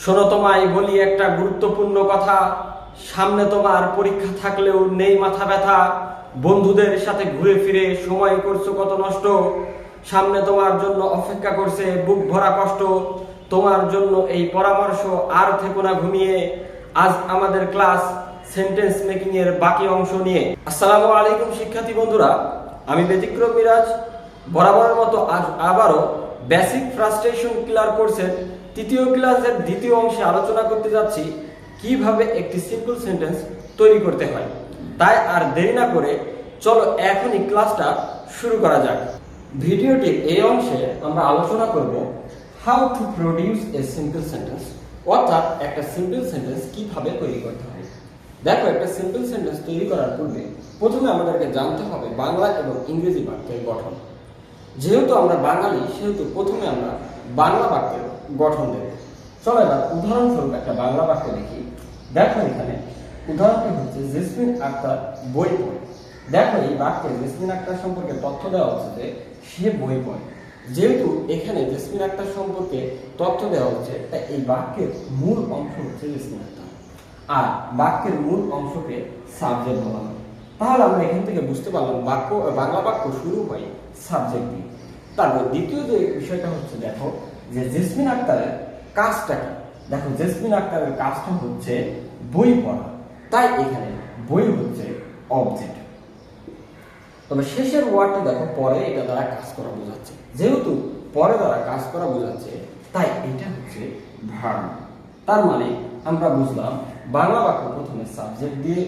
শোনো তোমায় বলি একটা গুরুত্বপূর্ণ কথা। সামনে তোমার পরীক্ষা থাকলেও নেই মাথা ব্যথা। বন্ধুদের সাথে ঘুরে ফিরে সময় করছ কত নষ্ট। সামনে তোমার জন্য অপেক্ষা করছে বুক ভরা কষ্ট। তোমার জন্য এই পরামর্শ আর থেকো না ঘুমিয়ে। আজ আমাদের ক্লাস সেন্টেন্স মেকিং এর বাকি অংশ নিয়ে। আসসালামু আলাইকুম শিক্ষার্থী বন্ধুরা। আমি ব্যতিক্রম মিরাজ। বরাবরের মতো আজ আবারও বেসিক ফ্রাস্ট্রেশন ক্লিয়ার কোর্সের তৃতীয় ক্লাসের দ্বিতীয় অংশে আলোচনা করতে যাচ্ছি, কীভাবে একটি সিম্পল সেন্টেন্স তৈরি করতে হয়। তাই আর দেরি না করে চলো এখনই ক্লাসটা শুরু করা যাক। ভিডিওটির এই অংশে আমরা আলোচনা করব how to produce a simple sentence অর্থাৎ একটা সিম্পল সেন্টেন্স কীভাবে তৈরি করতে হয়। দেখো, একটা সিম্পল সেন্টেন্স তৈরি করার পূর্বে প্রথমে আমাদেরকে জানতে হবে বাংলা এবং ইংরেজি বাক্যের গঠন। যেহেতু আমরা বাঙালি, সেহেতু প্রথমে আমরা বাংলা বাক্যের গঠন দেব। চলো এবার উদাহরণস্বরূপ একটা বাংলা বাক্য দেখি। দেখো এখানে, উদাহরণটি হচ্ছে জেসমিন আক্তার বই পড়ে। দেখো এই বাক্যে জেসমিন আক্তার সম্পর্কে তথ্য দেওয়া হচ্ছে যে সে বই পড়ে। যেহেতু এখানে জেসমিন আক্তার সম্পর্কে তথ্য দেওয়া হচ্ছে, তাই এই বাক্যের মূল অংশ হচ্ছে জেসমিন আক্তার। আর বাক্যের মূল অংশকে সাবজেক্ট বলা হয়। তাহলে আমরা এখান থেকে বুঝতে পারলাম বাক্য, বাংলা বাক্য শুরু হয় সাবজেক্ট দিয়ে। তারপর দ্বিতীয় যে বিষয়টা হচ্ছে, দেখো, যে জেসমিন আক্তারের কাজটা কি? দেখো, জেসমিন আক্তারের কাজটা হচ্ছে বই পড়া। তাই এখানে বই হচ্ছে অবজেক্ট তবে শেষের ওয়ার্ডটি দেখো, পরে এটা দ্বারা কাজ করা বোঝাচ্ছে। যেহেতু পরে দ্বারা কাজ করা বোঝাচ্ছে, তাই এটা হচ্ছে ভার্ব। তার মানে আমরা বুঝলাম, বাংলা বাক্য প্রথমে সাবজেক্ট দিয়ে,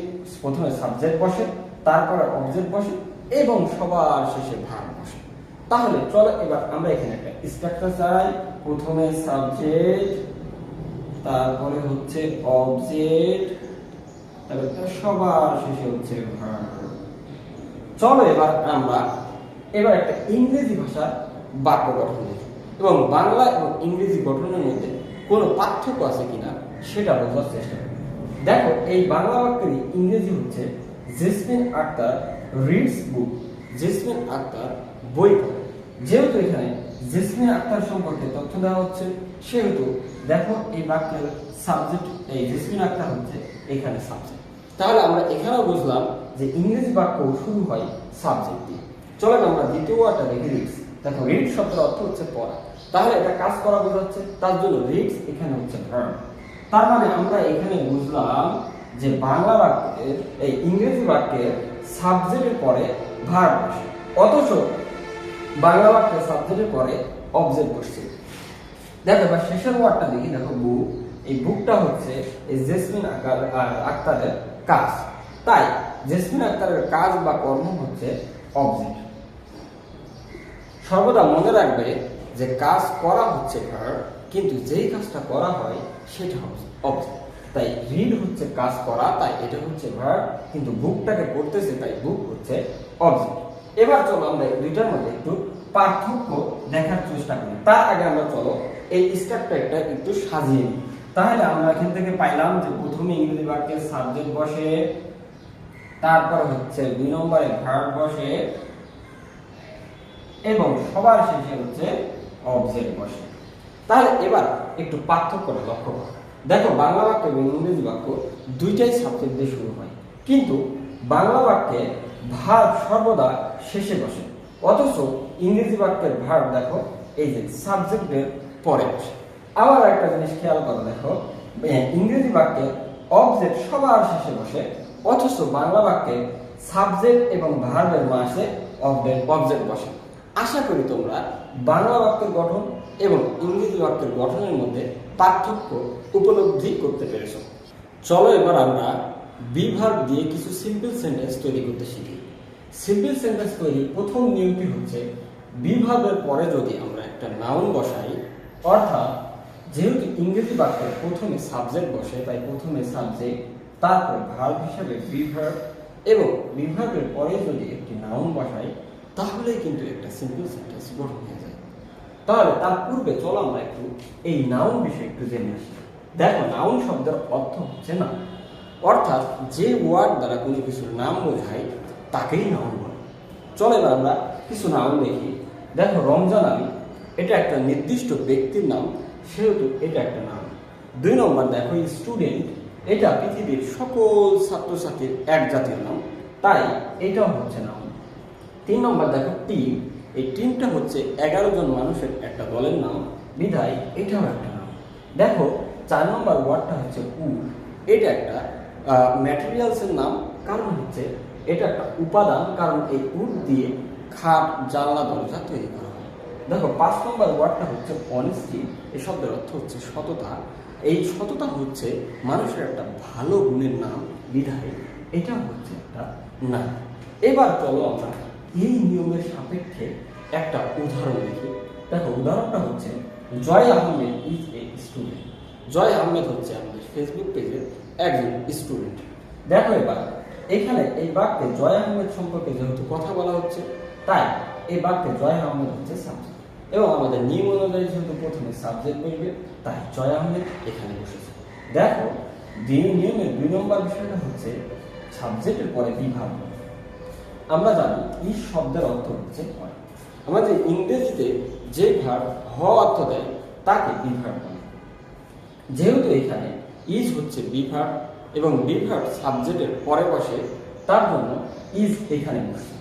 প্রথমে সাবজেক্ট বসে, তারপরে অবজেক্ট বসে, এবং সবার শেষে ভার্ব বসে। তাহলে চলো এবার আমরা এখানে একটা স্ট্রাকচার চাই প্রথমে সাবজেক্ট তারপরে হচ্ছে অবজেক্ট তারপরে সবার শেষে হচ্ছে চলো এবার আমরা এবার একটা ইংরেজি ভাষার বাক্য গঠন এবং বাংলা এবং ইংরেজি গঠনের মধ্যে কোনো পার্থক্য আছে কিনা সেটা বোঝার চেষ্টা করি। দেখো, এই বাংলা বাক্যেরই ইংরেজি হচ্ছে jasmine Akter reads book jasmine Akter বই যেহেতু এখানে জেসমিন আক্তার সম্পর্কে তথ্য দেওয়া হচ্ছে, সেহেতু দেখো এই বাক্যের সাবজেক্ট এই জেসমিন আক্তার হচ্ছে এখানে সাবজেক্ট তাহলে আমরা এখানেও বুঝলাম যে ইংরেজি বাক্য শুরু হয় সাবজেক্ট দিয়ে। চলেন আমরা দ্বিতীয় ওয়ার্ডটা দেখি রিডস দেখো রিড শব্দের অর্থ হচ্ছে পড়া। তাহলে এটা কাজ করা বোঝাচ্ছে, তার জন্য রিডস এখানে হচ্ছে ভার্ব তার মানে আমরা এখানে বুঝলাম যে বাংলা বাক্যের, এই ইংরেজি বাক্যের সাবজেক্টের পরে ভার্ব অথচ বাংলা বাক্যের সাবজেক্টের পরে অবজেক্ট বসছে। দেখো, এবার শেষের ওয়ার্ডটা দেখি। দেখো বুক এই বুকটা হচ্ছে এই জেসমিন আকার আক্তারের কাজ। তাই, জেসমিন আক্তারের কাজ বা কর্ম হচ্ছে অবজেক্ট সর্বদা মনে রাখবে যে কাজ করা হচ্ছে ভার্ব কিন্তু যেই কাজটা করা হয়, সেটা হচ্ছে অবজেক্ট তাই রিড হচ্ছে কাজ করা, তাই এটা হচ্ছে ভার্ব কিন্তু বুকটাকে পড়তেছে তাই বুক হচ্ছে অবজেক্ট এবার চলো আমরা এই দুইটার মধ্যে একটু পার্থক্য দেখার চেষ্টা করি। তার আগে আমরা চলো এই স্ট্রাকচারটা একটু সাজিয়ে নিই। তাহলে আমরা এখান থেকে পাইলাম যে প্রথমে ইংরেজি বাক্যের সাবজেক্ট বসে, তারপর হচ্ছে দুই নম্বরে ভার্ব বসে, এবং সবার শেষে হচ্ছে অবজেক্ট বসে। তাহলে এবার একটু পার্থক্যটা লক্ষ্য করো। দেখো, বাংলা বাক্য এবং ইংরেজি বাক্য দুইটাই সাবজেক্ট দিয়ে শুরু হয়। কিন্তু বাংলা বাক্যে ভার্ব সর্বদা শেষে বসে। অথচ ইংরেজি বাক্যের ভার্ব দেখো, এই যে সাবজেক্টের পরে বসে। আবার একটা জিনিস খেয়াল করো দেখো ইংরেজি বাক্যে অবজেক্ট সবার শেষে বসে, অথচ বাংলা বাক্যে সাবজেক্ট এবং ভার্বের মাসে অবজেক্ট বসে। আশা করি তোমরা বাংলা বাক্যের গঠন এবং ইংরেজি বাক্যের গঠনের মধ্যে পার্থক্য উপলব্ধি করতে পেরেছ। চলো এবার আমরা বিভাগ দিয়ে কিছু সিম্পল সেন্টেন্স তৈরি করতে শিখি। সিম্পল সেন্টেন্স তৈরির প্রথম নিয়মটি হচ্ছে, বিভাগের পরে যদি আমরা একটা নাউন বসাই, অর্থাৎ যেহেতু ইংরেজি বাক্যের প্রথমে সাবজেক্ট বসে, তাই প্রথমে সাবজেক্ট তারপর ভার্ব হিসেবে বিভাগ এবং বিভাগের পরে যদি একটি নাউন বসাই, তাহলেই কিন্তু একটা সিম্পল সেন্টেন্স গঠন হয়ে যায়। তাহলে তার পূর্বে চলো আমরা একটু এই নাউন বিষয়ে একটু জেনে আসি। দেখো নাউন শব্দের অর্থ হচ্ছে না। অর্থাৎ যে ওয়ার্ড দ্বারা কোনো কিছুর নাম বোঝায়, তাকেই নাউন বলে। চলে এবার আমরা কিছু নাউন দেখি। দেখো, রমজান আলী, এটা একটা নির্দিষ্ট ব্যক্তির নাম, সেহেতু এটা একটা নাম দুই নম্বর, দেখো স্টুডেন্ট এটা পৃথিবীর সকল ছাত্রছাত্রীর এক জাতির নাম, তাই এটাও হচ্ছে নাম তিন নম্বর, দেখো, টিম, এই টিমটা হচ্ছে এগারো জন মানুষের একটা দলের নাম, বিধায় এটাও একটা নাম দেখো, চার নম্বর ওয়ার্ডটা হচ্ছে উড এটা একটা ম্যাটেরিয়ালসের নাম কারণ হচ্ছে এটা একটা উপাদান, কারণ এই উড দিয়ে খাট, জানলা, দরজা তৈরি করা হয়। দেখো, পাঁচ নম্বর ওয়ার্ডটা হচ্ছে অনেস্টি এই শব্দের অর্থ হচ্ছে সততা। এই সততা হচ্ছে মানুষের একটা ভালো গুণের নাম, বিধায়। এটা হচ্ছে একটা নাম। এবার চলো আমরা এই নিয়মের সাপেক্ষে একটা উদাহরণ দেখি। দেখো, উদাহরণটা হচ্ছে, Joy Ahmed is a student Joy Ahmed হচ্ছে আমাদের ফেসবুক পেজের একজন স্টুডেন্ট। দেখো এবার, এখানে এই বাক্যে জয় আহমেদ সম্পর্কে যেহেতু কথা বলা হচ্ছে, তাই এই বাক্যে জয় আহমেদ হচ্ছে সাবজেক্ট এবং আমাদের নিয়ম অনুযায়ী যেহেতু প্রথমে সাবজেক্ট বলবে তাই জয় আহমেদ এখানে বসেছে। দেখো যে নিয়মের দুই নম্বর বিষয়টা হচ্ছে সাবজেক্টের পরে বিভাগ। আমরা জানি এই শব্দের অর্থ হচ্ছে আমাদের ইংরেজিতে যে ভার হ অর্থ দেয়, তাকে বিভাগ বলে। যেহেতু এখানে ইজ হচ্ছে বিভাগ এবং বিভাগ সাবজেক্টের পরে বসে তার জন্য ইজ এখানে বসছে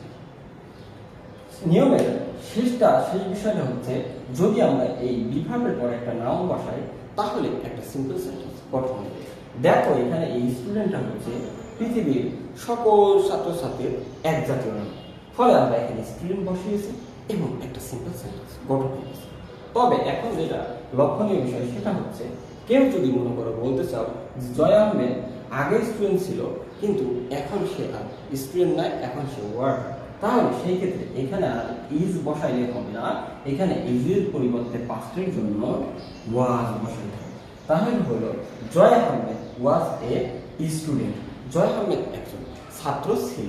নিয়মের শেষটা, শেষ বিষয়টা হচ্ছে যদি আমরা এই বিভাগের পরে একটা নাম বসাই, তাহলে একটা সিম্পল সেন্টেন্স গঠন হবে। দেখো এখানে এই স্টুডেন্টটা হচ্ছে পৃথিবীর সকল ছাত্রছাত্রীর এক জাতীয় নাম ফলে আমরা এখানে স্টুডেন্ট বসিয়েছি এবং একটা সিম্পল সেন্টেন্স গঠন করেছি। তবে এখন যেটা লক্ষণীয় বিষয়, সেটা হচ্ছে কেউ যদি মনে করো বলতে চাও জয়া আহমেদ আগে স্টুডেন্ট ছিল, কিন্তু এখন সে আর স্টুডেন্ট নয় এখন সে ওয়ার্ড তাহলে সেই ক্ষেত্রে এখানে আর ইজ বসাইলে হবে না এখানে ইজের পরিবর্তে পাস্টের জন্য ওয়াজ বসাইতে হবে। তাহলে হলো Joy Ahmed was a student Joy Ahmed একজন ছাত্র ছিল।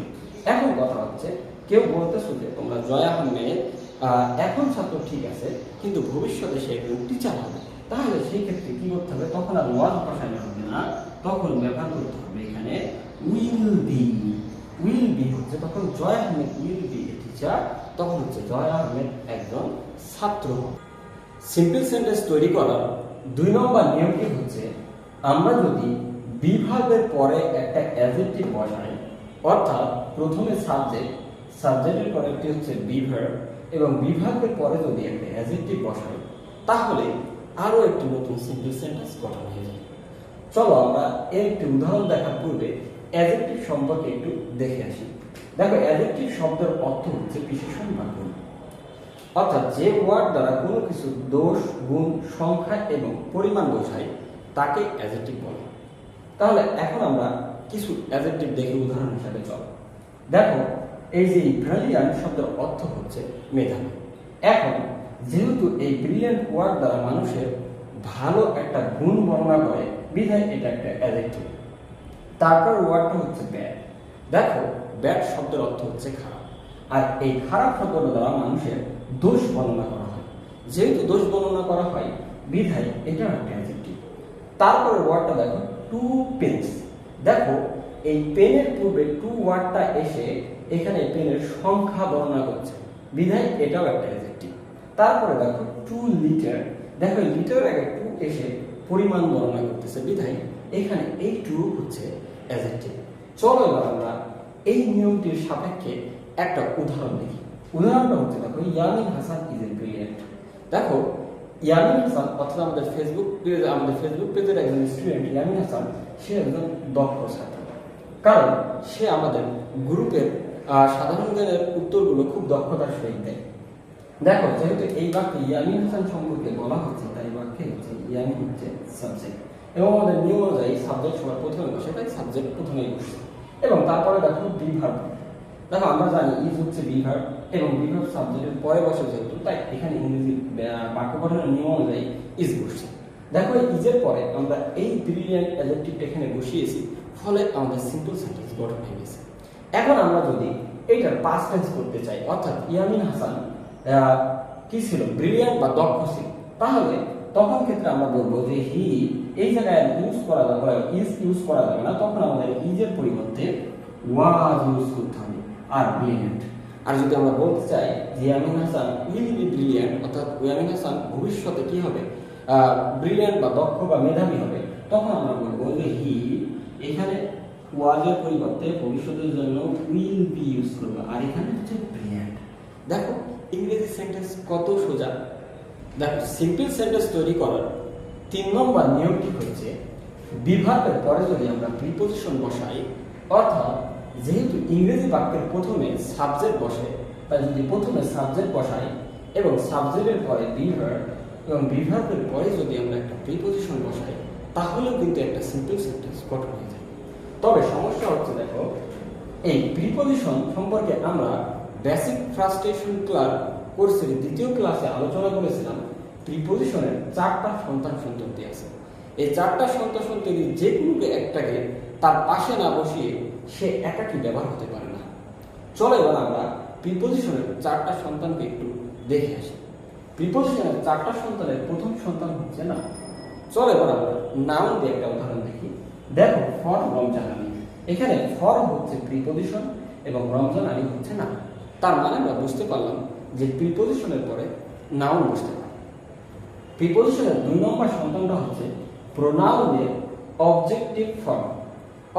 এখন কথা হচ্ছে, কেউ বলতেছো যে তোমরা জয় আহমেদ এখন ছাত্র ঠিক আছে, কিন্তু ভবিষ্যতে সে একজন টিচার হবে। তাহলে সেই ক্ষেত্রে কি করতে হবে? তখন আর ওয়াজ বসাইলে হবে না। তখন ব্যবহার করতে হবে এখানে উইল বি। উইল বি হচ্ছে তখন Joy Ahmed, will be a teacher তখন হচ্ছে জয় আহমেদ একজন ছাত্র। সিম্পল সেন্টেন্স তৈরি করার দুই নম্বর নিয়মটি হচ্ছে, আমরা যদি বিভাগের পরে একটা অ্যাজেক্টিভ বসাই, অর্থাৎ প্রথমে সাবজেক্ট সাবজেক্টের পরে একটি হচ্ছে বিভাগ এবং বিভাগের পরে যদি একটা অ্যাজেক্টিভ বসাই, তাহলে আরও একটি নতুন সিম্পল সেন্টেন্স গঠন হয়ে যায় চলো আমরা এর একটি উদাহরণ দেখার পূর্বে অ্যাজেক্টিভ সম্পর্কে একটু দেখে আসি। দেখো অ্যাজেক্টিভ শব্দের অর্থ হচ্ছে বিশেষণ বা গুণ। অর্থাৎ যে ওয়ার্ড দ্বারা কোনো কিছু দোষ, গুণ, সংখ্যা এবং পরিমাণ বোঝায়, তাকে অ্যাজেক্টিভ বলে। তাহলে এখন আমরা কিছু অ্যাজেক্টিভ দেখে উদাহরণ হিসাবে চলো। দেখো, এই যে ব্রিলিয়ান্ট শব্দের অর্থ হচ্ছে মেধাবী। এখন যেহেতু এই ব্রিলিয়ান্ট ওয়ার্ড দ্বারা মানুষের ভালো একটা গুণ বর্ণনা করে, বিধায় এটা একটা অ্যাজেক্টিভ তারপর ওয়ার্ডটা হচ্ছে ব্যাড দেখো ব্যাড শব্দের অর্থ হচ্ছে খারাপ। আর এই খারাপ শব্দ দ্বারা মানুষের দোষ বর্ণনা করা হয়। যেহেতু দোষ বর্ণনা করা হয়, বিধায় এটা একটা অ্যাডজেক্টিভ তারপরে ওয়ার্ডটা দেখো টু পেন্স দেখো, এই পেনের পূর্বে টু ওয়ার্ডটা এসে এখানে পেনের সংখ্যা বর্ণনা করছে। বিধায় এটাও একটা অ্যাডজেক্টিভ তারপরে দেখো টু লিটার দেখো লিটার আগে টু এসে পরিমাণ বর্ণনা করতেছে, বিধায় এখানে এই টু হচ্ছে অ্যাডজেক্টিভ চলো এবার আমরা এই নিয়মটির সাপেক্ষে একটা উদাহরণ দেখি। উদাহরণটা হচ্ছে দেখো, Yamin Hasan is a brilliant দেখো, ইয়ামিন হাসান অর্থাৎ আমাদের ফেসবুক পেজ আমাদের ফেসবুক পেজের একজন স্টুডেন্ট ইয়ামিন হাসান, সে একজন দক্ষ ছাত্র। কারণ সে আমাদের গ্রুপের সাধারণ জ্ঞানের উত্তরগুলো খুব দক্ষতার সহিত দেয়। দেখো, যেহেতু এই বাক্যে ইয়ামিন হাসান সম্পর্কে বলা হচ্ছে, তাই বাক্যে হচ্ছে ইয়ামিন হচ্ছে সাবজেক্ট এবং আমাদের নিয়ম অনুযায়ী সাবজেক্ট সবার প্রথমে বসে, তাই সাবজেক্ট প্রথমেই বসে। এবং তারপরে দেখো বিভাগ। দেখো, আমরা জানি ইজ হচ্ছে বিভাগ, এবং বিভাগ সাবজেক্টের পরে বসে যেহেতু, তাই এখানে ইংরেজি বাক্য গঠনের নিয়ম অনুযায়ী ইজ বসছে। দেখো ইজের পরে আমরা এই ব্রিলিয়ান্ট অ্যাডজেক্টিভটা এখানে বসিয়েছি, ফলে আমাদের সিম্পল সেন্টেন্স গঠন হয়ে গেছে। এখন আমরা যদি এইটার পাস্ট টেন্স করতে চাই, অর্থাৎ ইয়ামিন হাসান কি ছিল? ব্রিলিয়ান্ট বা দক্ষ ছিল। তাহলে তখন ক্ষেত্রে আমরা বলব যে হি, এই জায়গায় ইউজ করা যাবে ইজ ইউজ করা যাবে না, তখন আমাদের ইজের পরিবর্তে ওয়াজ ইউজ করতে হবে, আর ব্রিলিয়ান্ট আর যদি আমরা বলতে চাই যে Yamin Hasan will be brilliant অর্থাৎ ইয়ামিন হাসান ভবিষ্যতে কি হবে? ব্রিলিয়ান্ট বা দক্ষ বা মেধাবী হবে, তখন আমরা বলব যে হি এখানে ওয়াজের পরিবর্তে ভবিষ্যতের জন্য উইল বি ইউজ করব, আর এখানে হচ্ছে ব্রিলিয়ান্ট দেখো ইংরেজি সেন্টেন্স কত সোজা? দেখো সিম্পল সেন্টেন্স তৈরি করার তিন নম্বর নিয়মটি হচ্ছে, বিভাগের পরে যদি আমরা প্রিপোজিশন বসাই, অর্থাৎ যেহেতু ইংরেজি বাক্যের প্রথমে সাবজেক্ট বসে, তাই যদি প্রথমে সাবজেক্ট বসাই এবং সাবজেক্টের পরে বিভার এবং বিভাগের পরে যদি আমরা একটা প্রিপোজিশন বসাই, তাহলেও কিন্তু একটা সিম্পল সেন্টেন্স গঠন হয়ে যায়। তবে সমস্যা হচ্ছে, দেখো, এই প্রিপোজিশন সম্পর্কে আমরা বেসিক ফ্রাস্ট্রেশন ক্লাস কোর্সের দ্বিতীয় ক্লাসে আলোচনা করেছিলাম প্রিপোজিশনের চারটা সন্তান সন্ততি আছে। এই চারটা সন্তান সন্ততি যে কোনোকে একটাকে তার পাশে না বসিয়ে সে একাকি ব্যবহার হতে পারে না। চলো এবার আমরা প্রিপোজিশনের চারটা সন্তানকে একটু দেখে আসি। প্রিপোজিশনের চারটা সন্তানের প্রথম সন্তান হচ্ছে না। চলো এবার আমরা নাম দিয়ে একটা উদাহরণ দেখি। দেখো ফর রমজান আলী। এখানে ফর হচ্ছে প্রিপোজিশন এবং রমজান আলী হচ্ছে না তার মানে আমরা বুঝতে পারলাম যে প্রিপোজিশনের পরে নাউন বুঝতে পারে প্রিপোজিশনের দুই নম্বর সন্তানটা হচ্ছে প্রোনাউনের অবজেক্টিভ ফর্ম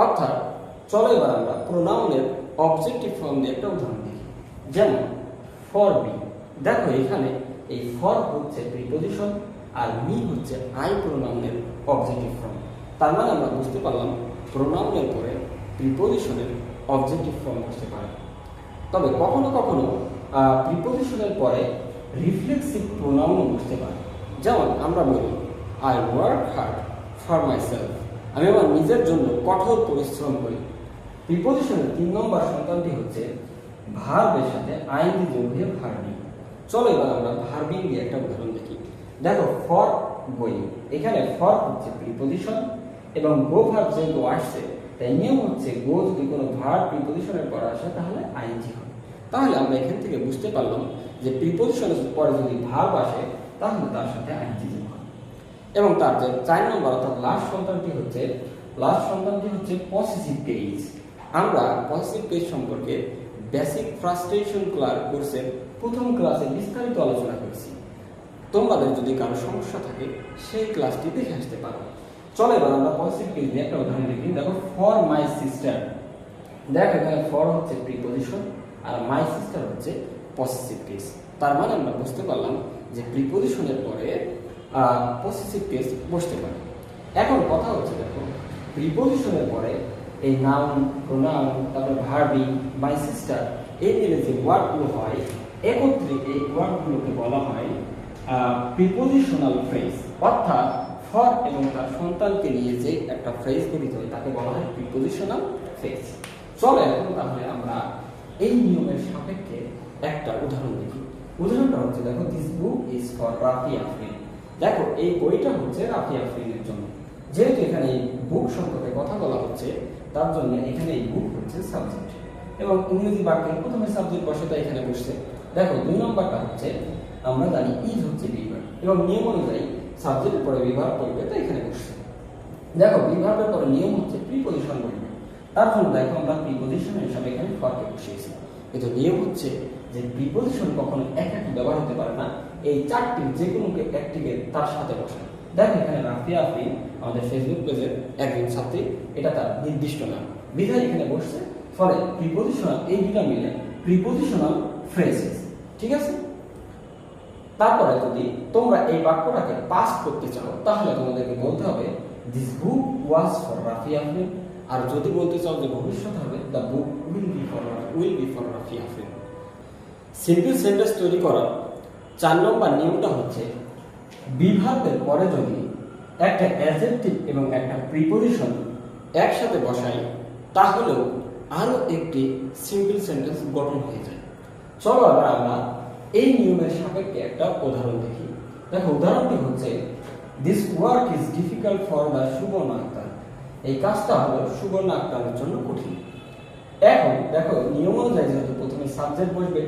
অর্থাৎ, চলো এবার আমরা প্রোনাউনের অবজেক্টিভ ফর্ম দিয়ে একটা উদাহরণ দেখি। যেমন ফর বি দেখো, এখানে এই ফর হচ্ছে প্রিপোজিশন আর মি হচ্ছে আই প্রোনাউনের অবজেক্টিভ ফর্ম তার মানে আমরা বুঝতে পারলাম প্রোনাউনের পরে প্রিপোজিশনের অবজেক্টিভ ফর্ম বুঝতে পারে। তবে কখনো কখনো প্রিপোজিশনের পরে রিফ্লেক্সিভ প্রোনাউনও বুঝতে পারে। যেমন আমরা বলি I work hard for myself আমি আমার নিজের জন্য কঠোর পরিশ্রম করি। প্রিপোজিশনের তিন নম্বর সন্তানটি হচ্ছে, ভার্বের সাথে আইন যোগ হয়ে ভার্বিং। চলো এবার আমরা ভার্বিং দিয়ে একটা উদাহরণ দেখি। দেখো ফর বই। এখানে ফর হচ্ছে প্রিপোজিশন এবং গো ভার্ব যেহেতু আসছে, তাই নিয়ম হচ্ছে গো যদি কোনো ভার্ব প্রিপোজিশনের পর আসে, তাহলে আইনজি হয়। তাহলে আমরা এখান থেকে বুঝতে পারলাম যে প্রিপোজিশনের পরে যদি ভাব আসে, তাহলে তার সাথে আইনজি যোগ হয়। এবং তার যে চার নম্বর অর্থাৎ লাস্ট সন্তানটি হচ্ছে লাস্ট সন্তানটি হচ্ছে পসিটিভ পেজ আমরা পসিটিভ পেজ সম্পর্কে বেসিক ফ্রাস্ট্রেশন ক্লার কোর্সের প্রথম ক্লাসে বিস্তারিত আলোচনা করেছি। তোমাদের যদি কারও সমস্যা থাকে, সেই ক্লাসটি দেখে আসতে পারো। চলো এবার আমরা পজিটিভ পেজ নিয়ে একটা উদাহরণ দেখি। দেখো ফর মাই সিস্টার দেখ এখানে ফর হচ্ছে প্রিপোজিশন আর মাই সিস্টার হচ্ছে পসেসিভ কেস তার মানে আমরা বুঝতে পারলাম যে প্রিপোজিশনের পরে পসেসিভ কেস বসতে পারে। এখন কথা হচ্ছে, দেখো প্রিপোজিশনের পরে এই নাম প্রোনাউন তারপরে ভার্বিং মাই সিস্টার এই মিলে যে ওয়ার্ডগুলো হয়, একত্রে এই ওয়ার্ডগুলোকে বলা হয় প্রিপোজিশনাল ফ্রেজ অর্থাৎ ফর এবং তার সন্তানকে নিয়ে যে একটা ফ্রেজ গঠিত হয়, তাকে বলা হয় প্রিপোজিশনাল ফ্রেজ চলো এখন তাহলে আমরা এই নিয়মের সাপেক্ষে একটা উদাহরণ দেখি। উদাহরণটা হচ্ছে, দেখো this book is for Rafi Afrin দেখো, এই বইটা হচ্ছে রাফি আফরিনের জন্য। যেহেতু এখানে এই বুক সম্পর্কে কথা বলা হচ্ছে, তার জন্য এখানে এই বুক হচ্ছে সাবজেক্ট এবং ইংরেজি বাক্যের প্রথমে সাবজেক্ট বসে তাই এখানে বসছে। দেখো, দুই নম্বরটা হচ্ছে, আমরা জানি ইজ হচ্ছে বিভাগ এবং নিয়ম অনুযায়ী সাবজেক্টের পরে বিভাগ করবে তো এখানে বসছে। দেখো বিভাগের পরে নিয়ম হচ্ছে প্রিপোজিশন বলবে তার জন্য দেখো আমরা প্রিপোজিশন হিসাবে এখানে ফরকে বসিয়েছি কিন্তু নিয়ম হচ্ছে যে প্রিপোজিশন কখনো একাকি ব্যবহার হতে পারে না, এই চারটি যে কোনো একটিকে তার সাথে বসায় দেখো এখানে রাফিয়া আফরিন আমাদের ফেসবুক পেজের একজন ছাত্রী, এটা তার নির্দিষ্ট নাম। বিধায় এখানে বসছে, ফলে প্রিপোজিশনাল এই দুটা মিলে প্রিপোজিশনাল ফ্রেজেস ঠিক আছে? তারপরে যদি তোমরা এই বাক্যটাকে পাস করতে চাও, তাহলে তোমাদেরকে বলতে হবে this book was for Rafi Afrin আর যদি বলতে চাও যে ভবিষ্যৎ হবে the book will be for will be for Rafi Afrin simple sentence তৈরি করার চার নম্বর নিয়মটা হচ্ছে, বিভাগের পরে যদি একটা অ্যাজেক্টিভ এবং একটা প্রিপোজিশন একসাথে বসাই, তাহলেও আরও একটি সিম্পল সেন্টেন্স গঠন হয়ে যায়। চলো আবার আমরা এই নিয়মের সাপেক্ষে একটা উদাহরণ দেখি। দেখো, উদাহরণটি হচ্ছে this work is difficult for the Subarna Akter এই কাজটা হলো সুবর্ণ আক্তারের জন্য কঠিন। এখন দেখো, নিয়ম অনুযায়ী যেহেতু প্রথমে সাবজেক্ট বসবে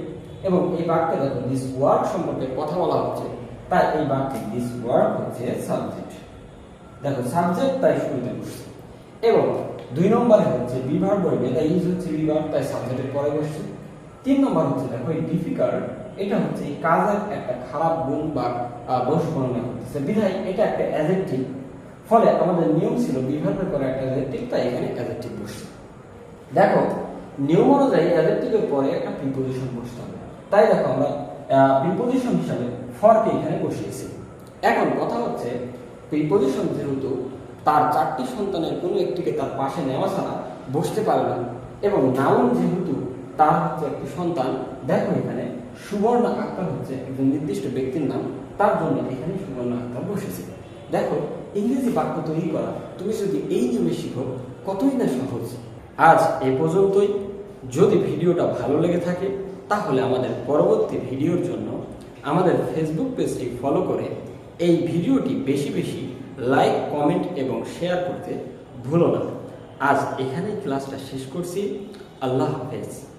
এবং এই বাক্যে দেখো দিস ওয়ার্ক সম্পর্কে কথা বলা হচ্ছে। তাই এই বাক্যে দিস ওয়ার্ক হচ্ছে সাবজেক্ট দেখো সাবজেক্ট তাই শুরুতে বসছে। এবং দুই নম্বরে হচ্ছে বিভার বলবে তাই ইজ হচ্ছে বিভার, তাই সাবজেক্টের পরে বসছে। তিন নম্বর হচ্ছে দেখো, এই ডিফিকাল্ট এটা হচ্ছে এই কাজের একটা খারাপ গুণ বা বর্ণনা করতেছে। বিধায় এটা একটা অ্যাজেক্টিভ ফলে আমাদের নিয়ম ছিল বিভাগের পরে একটা অ্যাজেক্টিভ তাই এখানে অ্যাজেক্টিভ বসছে। দেখো, নিয়ম অনুযায়ী অ্যাজেক্টিভের পরে একটা প্রিপোজিশন বসতে হবে। তাই দেখো আমরা প্রিপোজিশন হিসাবে ফরকে এখানে বসিয়েছি। এখন কথা হচ্ছে প্রিপোজিশন যেহেতু তার চারটি সন্তানের কোনো একটিকে তার পাশে নেওয়া ছাড়া বসতে পারে না, এবং নাউন যেহেতু তার হচ্ছে একটি সন্তান, দেখো এখানে সুবর্ণ আক্তার হচ্ছে একজন নির্দিষ্ট ব্যক্তির নাম, তার জন্য এখানে সুবর্ণ আক্তার বসেছে। দেখো ইংরেজি বাক্য তৈরি করা। তুমি যদি এই নিয়মে শিখো, কতই না সহজ। আজ এ পর্যন্তই। যদি ভিডিওটা ভালো লেগে থাকে, তাহলে আমাদের পরবর্তী ভিডিওর জন্য আমাদের ফেসবুক পেজটি ফলো করে এই ভিডিওটি বেশি বেশি লাইক কমেন্ট এবং শেয়ার করতে ভুলো না। আজ এখানেই ক্লাসটা শেষ করছি। আল্লাহ হাফেজ।